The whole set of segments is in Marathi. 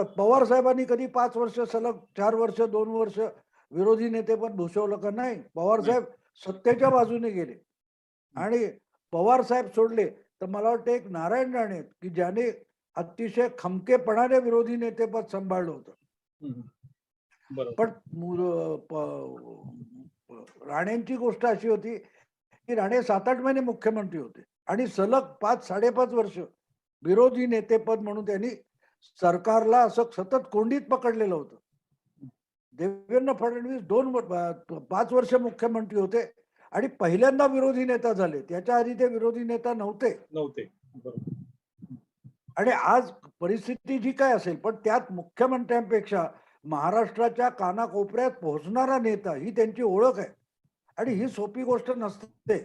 पवार साहेबांनी कधी पाच वर्ष सलग चार वर्ष दोन वर्ष विरोधी नेते पण भूषवलं का नाही? पवार साहेब सत्तेच्या बाजूने गेले. आणि पवार साहेब सोडले. तर मला वाटतं एक नारायण राणे की ज्याने अतिशय खमकेपणाने विरोधी नेतेपद सांभाळलं होतं. पण राणेंची गोष्ट अशी होती की राणे सात आठ महिने मुख्यमंत्री होते. आणि सलग पाच साडेपाच वर्ष विरोधी नेतेपद म्हणून त्यांनी सरकारला असं सतत कोंडीत पकडलेलं होतं. देवेंद्र फडणवीस दोन पाच वर्ष मुख्यमंत्री होते आणि पहिल्यांदा विरोधी नेता झाले. त्याच्या आधी ते विरोधी नेता नव्हते. नव्हते. आणि आज परिस्थिती जी काय असेल पण त्यात मुख्यमंत्र्यांपेक्षा महाराष्ट्राच्या कानाकोपऱ्यात पोहोचणारा नेता ही त्यांची ओळख आहे. आणि ही सोपी गोष्ट नसते.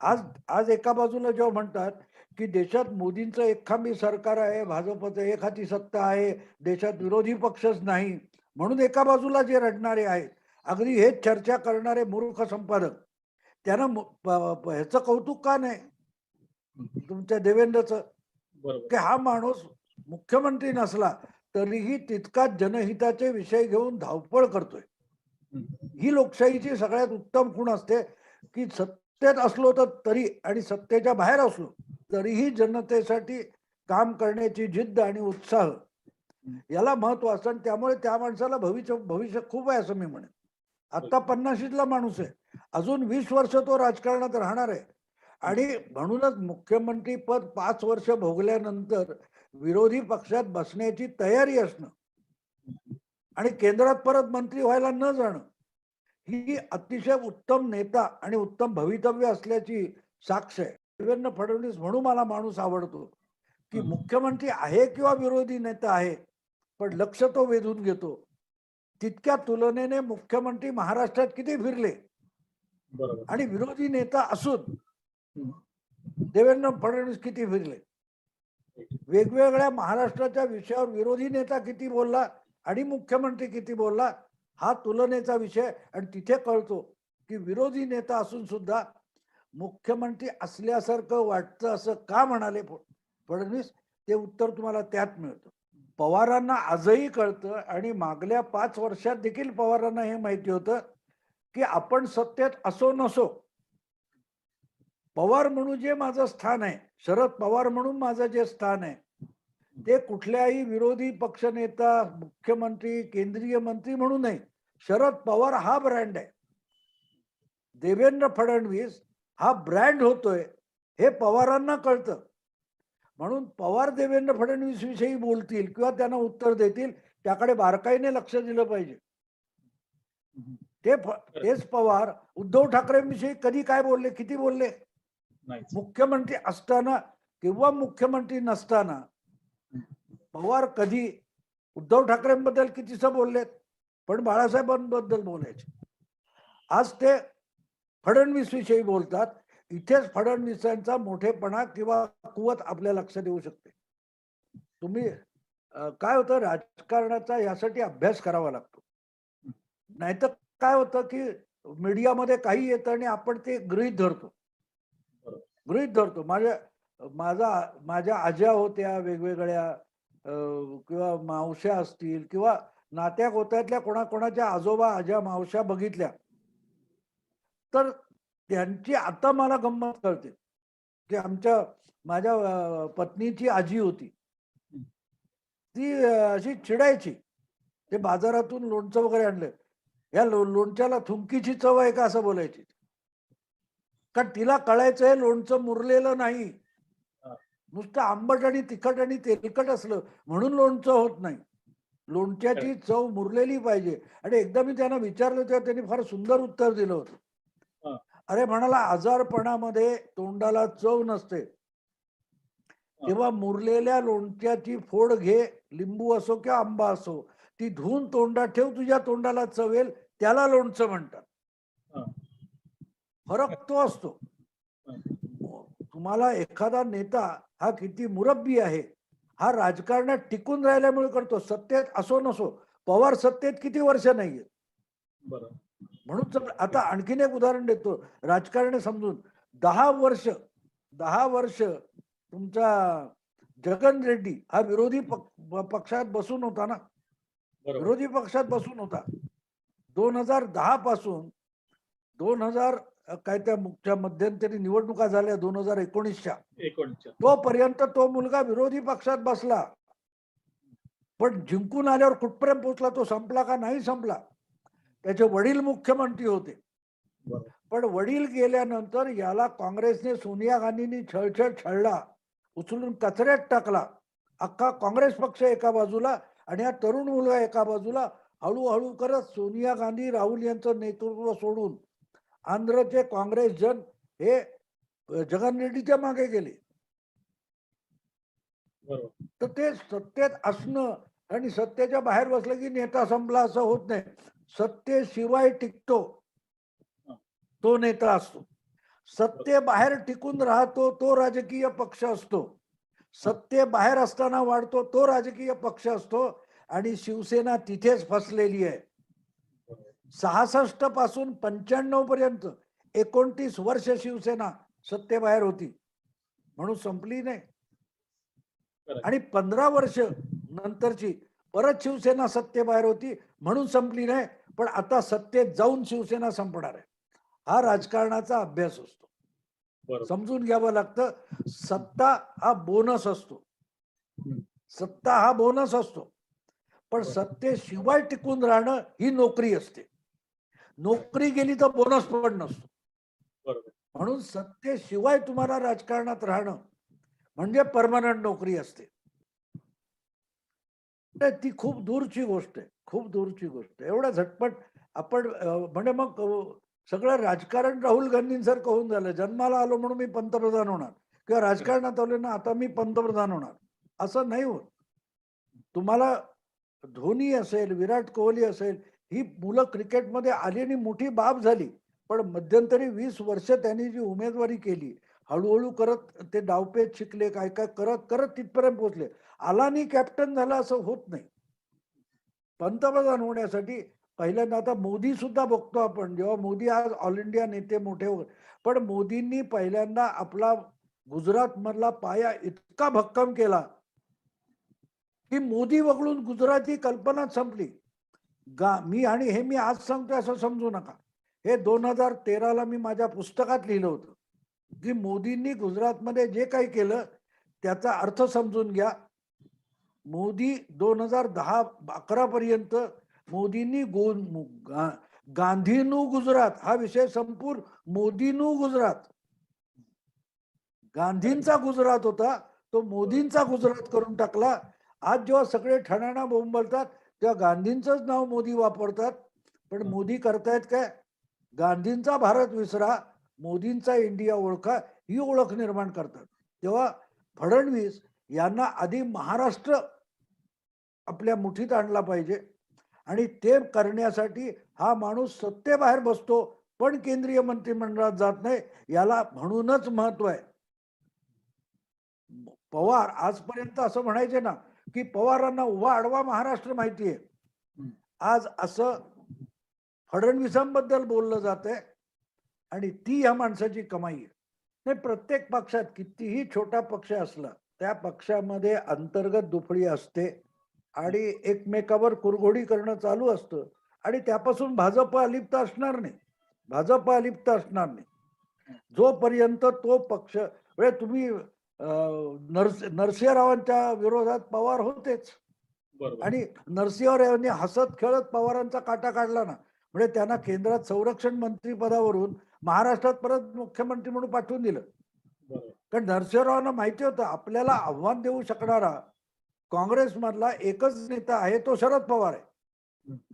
आज आज एका बाजूला जेव्हा म्हणतात की देशात मोदींचं एकखांबी सरकार आहे भाजपचं एक हाती सत्ता आहे देशात विरोधी पक्षच नाही म्हणून एका बाजूला जे रडणारे आहेत अगदी हेच चर्चा करणारे मूर्ख संपादक त्यांना ह्याचं कौतुक का नाही? तुमच्या देवेंद्रचं? की हा माणूस मुख्यमंत्री नसला तरीही तितकाच जनहिताचे विषय घेऊन धावपळ करतोय. ही लोकशाहीची सगळ्यात उत्तम खूण असते की सत्तेत असलो तर तरी आणि सत्तेच्या बाहेर असलो तरीही जनतेसाठी काम करण्याची जिद्द आणि उत्साह याला महत्त्व असतं आणि त्यामुळे त्या माणसाला भविष्य भविष्य खूप आहे असं मी म्हणेन. आता पन्नाशीतला माणूस आहे. अजून वीस वर्ष तो राजकारणात राहणार आहे. आणि म्हणूनच मुख्यमंत्री पद पाच वर्ष भोगल्यानंतर विरोधी पक्षात बसण्याची तयारी असणं आणि केंद्रात परत मंत्री व्हायला न जाणं ही अतिशय उत्तम नेता आणि उत्तम भवितव्य असल्याची साक्ष आहे. देवेंद्र फडणवीस म्हणून मला माणूस आवडतो. की. मुख्यमंत्री आहे किंवा विरोधी नेता आहे पण लक्ष तो वेधून घेतो. तितक्या तुलनेने मुख्यमंत्री महाराष्ट्रात किती फिरले? आणि विरोधी नेता असून. देवेंद्र फडणवीस किती फिरले? वेगवेगळ्या महाराष्ट्राच्या विषयावर विरोधी नेता किती बोलला आणि मुख्यमंत्री किती बोलला हा तुलनेचा विषय आणि तिथे कळतो की विरोधी नेता असून सुद्धा मुख्यमंत्री असल्यासारखं वाटतं असं का म्हणाले फडणवीस? ते उत्तर तुम्हाला त्यात मिळतं. पवारांना आजही कळतं आणि मागल्या पाच वर्षात देखील पवारांना हे माहिती होतं की आपण सत्तेत असो नसो. पवार म्हणून जे माझं स्थान आहे शरद पवार म्हणून माझं जे स्थान आहे ते कुठल्याही विरोधी पक्षनेता मुख्यमंत्री केंद्रीय मंत्री म्हणून नाही शरद पवार हा ब्रँड आहे. देवेंद्र फडणवीस हा ब्रँड होतोय हे पवारांना कळतं. म्हणून पवार देवेंद्र फडणवीस विषयी बोलतील किंवा त्यांना उत्तर देतील त्याकडे बारकाईने लक्ष दिलं पाहिजे. ते तेच पवार उद्धव ठाकरेंविषयी कधी काय बोलले किती बोलले? मुख्यमंत्री असताना किंवा मुख्यमंत्री नसताना पवार कधी उद्धव ठाकरेंबद्दल कितीसं बोललेत? पण बाळासाहेबांबद्दल बोलायचे. आज ते फडणवीस विषयी बोलतात इथेच फडणवीसांचा मोठेपणा किंवा कुवत आपल्या लक्षात येऊ शकते. तुम्ही काय होतं राजकारणाचा यासाठी अभ्यास करावा लागतो. नाहीतर काय होतं की मीडियामध्ये काही येतं आणि आपण ते गृहीत धरतो. गृहीत धरतो. माझ्या माझा माझ्या आज्या होत्या वेगवेगळ्या किंवा मावश्या असतील किंवा नात्या गोत्यातल्या कोणाकोणाच्या आजोबा आज्या मावश्या बघितल्या तर त्यांची आता मला गंमत कळते. की आमच्या माझ्या पत्नीची आजी होती. ती अशी चिडायची. ते बाजारातून लोणचं वगैरे आणलं. या लो लोणच्याला थुंकीची चव आहे का असं बोलायची. कारण तिला कळायचंय लोणचं मुरलेलं नाही. नुसतं आंबट आणि तिखट आणि तेलकट असलं म्हणून लोणचं होत नाही. लोणच्याची चव मुरलेली पाहिजे. आणि एकदा मी त्यांना विचारलं तेव्हा त्यांनी फार सुंदर उत्तर दिलं. होतं. अरे म्हणाला आजारपणामध्ये तोंडाला चव नसते. तेव्हा मुरलेल्या लोणच्याची फोड घे लिंबू असो किंवा आंबा असो ती धुवून तोंडात ठेव तुझ्या तोंडाला चवेल त्याला लोणचं म्हणतात. फरक तो असतो. तुम्हाला एखादा नेता हा किती मुरब्बी आहे हा राजकारणात टिकून राहिल्यामुळे करतो. सत्तेत असो नसो पवार सत्तेत किती वर्ष नाहीये म्हणून जर आता आणखीन एक उदाहरण देतो. राजकारणी समजून दहा वर्ष दहा वर्ष तुमचा जगन रेड्डी हा विरोधी पक- पक्षात बसून होता ना? विरोधी पक्षात बसून होता. दोन हजार दहा पासून दोन हजार काय त्या मुख्य मध्यंतरी निवडणुका झाल्या दोन हजार एकोणीसच्या. एकोणीसच्या. तोपर्यंत तो मुलगा विरोधी पक्षात बसला. पण जिंकून आल्यावर कुठपर्यंत पोहोचला? तो संपला का? नाही संपला. त्याचे वडील मुख्यमंत्री होते. पण वडील गेल्यानंतर याला काँग्रेसने सोनिया गांधींनी छळछळ छळला उचलून कचऱ्यात टाकला. अख्खा काँग्रेस पक्ष एका बाजूला आणि हा तरुण मुलगा एका बाजूला हळूहळू करत सोनिया गांधी राहुल यांचं नेतृत्व सोडून आंध्रचे काँग्रेस जन हे जगन रेड्डीच्या मागे गेले. तर ते सत्तेत असणं आणि सत्तेच्या बाहेर बसलं की नेता संपला असं होत नाही. सत्तेशिवाय टिकतो तो नेता असतो. सत्ते बाहेर टिकून राहतो तो राजकीय पक्ष असतो. सत्ते बाहेर असताना वाढतो तो राजकीय पक्ष असतो आणि शिवसेना तिथेच फसलेली आहे. सहासष्टपासून पंच्याण्णव पर्यंत एकोणतीस वर्ष शिवसेना सत्तेबाहेर होती. म्हणून संपली नाही. आणि पंधरा वर्ष नंतरची परत शिवसेना सत्तेबाहेर होती म्हणून संपली नाही पण आता सत्तेत जाऊन शिवसेना संपणार आहे. हा राजकारणाचा अभ्यास असतो. समजून घ्यावं लागतं सत्ता हा बोनस असतो. सत्ता हा बोनस असतो. पण. सत्तेशिवाय टिकून राहणं ही नोकरी असते. नोकरी गेली तर बोनस पण नसतो. म्हणून सत्तेशिवाय तुम्हाला राजकारणात राहणं म्हणजे परमनंट नोकरी असते. ती खूप दूरची गोष्ट आहे खूप दूरची गोष्ट आहे. एवढा झटपट आपण म्हणजे मग सगळं राजकारण राहुल गांधींसारखं होऊन झालं. जन्माला आलो म्हणून मी पंतप्रधान होणार किंवा राजकारणात आलो ना आता मी पंतप्रधान होणार. असं नाही होत. तुम्हाला धोनी असेल विराट कोहली असेल ही मुलं क्रिकेटमध्ये आली आणि मोठी बाब झाली. पण मध्यंतरी वीस वर्ष त्यांनी जी उमेदवारी केली हळूहळू करत ते डावपेच शिकले काय काय करत करत तिथपर्यंत पोहोचले. आलानी कॅप्टन झाला असं होत नाही. पंतप्रधान होण्यासाठी पहिल्यांदा आता मोदी सुद्धा बघतो आपण जेव्हा मोदी आज ऑल इंडिया नेते मोठे पण मोदींनी पहिल्यांदा आपला गुजरात मधला पाया इतका भक्कम केला की मोदी वगळून गुजरातची कल्पनाच संपली. गा मी आणि हे मी आज सांगतोय असं समजू नका. हे दोन हजार तेराला मी माझ्या पुस्तकात लिहिलं होतं. की मोदींनी गुजरातमध्ये जे काही केलं त्याचा अर्थ समजून घ्या. मोदी दोन हजार दहा अकरा पर्यंत मोदींनी गो गा- गांधीनू गुजरात हा विषय संपूर्ण मोदीनू गुजरात. गांधींचा गुजरात होता तो मोदींचा गुजरात करून टाकला. आज जेव्हा सगळे ठणाणा बोंबलतात तेव्हा गांधींचंच नाव मोदी वापरतात. पण मोदी करतायत काय? गांधींचा भारत विसरा. मोदींचा इंडिया ओळखा ही ओळख निर्माण करतात. तेव्हा फडणवीस यांना आधी महाराष्ट्र आपल्या मुठीत आणला पाहिजे आणि ते करण्यासाठी हा माणूस सत्तेबाहेर बसतो पण केंद्रीय मंत्रिमंडळात जात नाही याला म्हणूनच महत्त्व आहे. पवार आजपर्यंत असं म्हणायचे ना की पवारांना उभा आडवा महाराष्ट्र माहिती आहे. आज असं फडणवीसांबद्दल बोललं जात आहे आणि ती ह्या माणसाची कमाई आहे. नाही प्रत्येक पक्षात कितीही छोटा पक्ष असला त्या पक्षामध्ये अंतर्गत दुफळी असते आणि एकमेकावर कुरघोडी करणं चालू असतं आणि त्यापासून भाजप अलिप्त असणार नाही. भाजप अलिप्त असणार नाही. जोपर्यंत तो पक्ष म्हणजे तुम्ही नरस नरसिंहरावांच्या विरोधात पवार होतेच. आणि नरसिंहरावांनी हसत खेळत पवारांचा काटा काढला ना म्हणजे त्यांना केंद्रात संरक्षण मंत्री पदावरून महाराष्ट्रात परत मुख्यमंत्री म्हणून पाठवून दिलं. कारण नरसिंहरावांना माहिती होतं आपल्याला आव्हान देऊ शकणारा काँग्रेसमधला एकच नेता आहे तो शरद पवार आहे.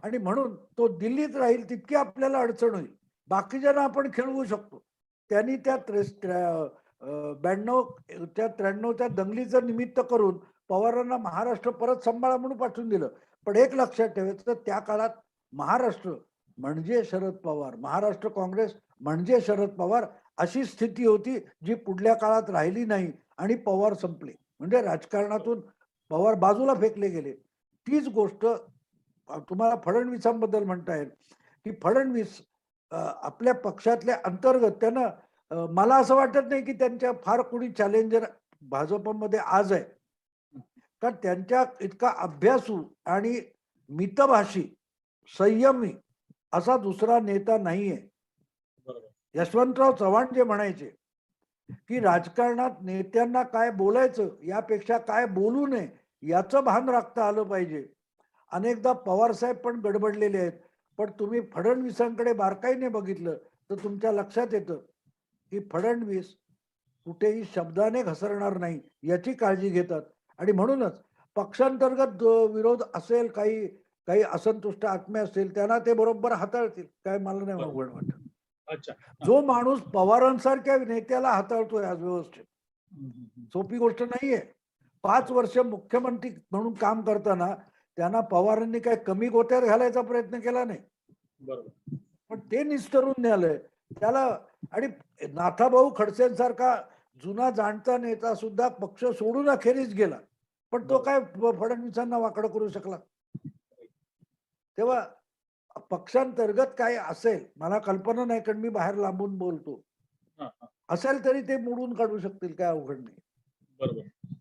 आणि म्हणून तो दिल्लीत राहील तितकी आपल्याला अडचण होईल. बाकीच्यांना आपण खेळवू शकतो. त्यांनी त्या ब्याण्णव त्या त्र्याण्णवच्या दंगलीचं निमित्त करून पवारांना महाराष्ट्र परत सांभाळा म्हणून पाठवून दिलं. पण एक लक्षात ठेवायचं त्या काळात महाराष्ट्र म्हणजे शरद पवार. महाराष्ट्र काँग्रेस म्हणजे शरद पवार अशी स्थिती होती जी पुढल्या काळात राहिली नाही आणि पवार संपले. म्हणजे राजकारणातून पवार बाजूला फेकले गेले. तीच गोष्ट तुम्हाला फडणवीसांबद्दल म्हणता येईल. की फडणवीस आपल्या पक्षातल्या अंतर्गत त्यानं मला असं वाटत नाही की त्यांच्या फार कोणी चॅलेंजर भाजपमध्ये आज आहे. कारण त्यांच्या इतका अभ्यासू आणि मितभाषी संयमी असा दुसरा नेता नाहीये. यशवंतराव चव्हाण जे म्हणायचे की राजकारणात नेत्यांना काय बोलायचं यापेक्षा काय बोलू नये याचं भान राखता आलं पाहिजे. अनेकदा पवार साहेब पण गडबडलेले आहेत. पण तुम्ही फडणवीसांकडे बारकाईने बघितलं तर तुमच्या लक्षात येतं की फडणवीस कुठेही शब्दाने घसरणार नाही याची काळजी घेतात. आणि म्हणूनच पक्षांतर्गत विरोध असेल काही काही असंतुष्ट आत्मे असतील त्यांना ते बरोबर हाताळतील. काय मला नाही. अवघड वाटत. अच्छा. जो माणूस पवारांसारख्या नेत्याला हाताळतोय आज व्यवस्थित. सोपी गोष्ट नाहीये. पाच वर्ष मुख्यमंत्री म्हणून काम करताना त्यांना पवारांनी काय कमी गोत्यात घालायचा प्रयत्न केला नाही. बरोबर. पण ते निस्तरून न्यालंय त्याला आणि नाथाभाऊ खडसेंसारखा जुना जाणता नेता सुद्धा पक्ष सोडून अखेरीस गेला. पण तो काय फडणवीसांना वाकडं करू शकला? तेव्हा पक्षांतर्गत काय असेल मला कल्पना नाही कारण मी बाहेर लांबून बोलतो. असेल तरी ते मोडून काढू शकतील काय अवघड नाही. बरोबर.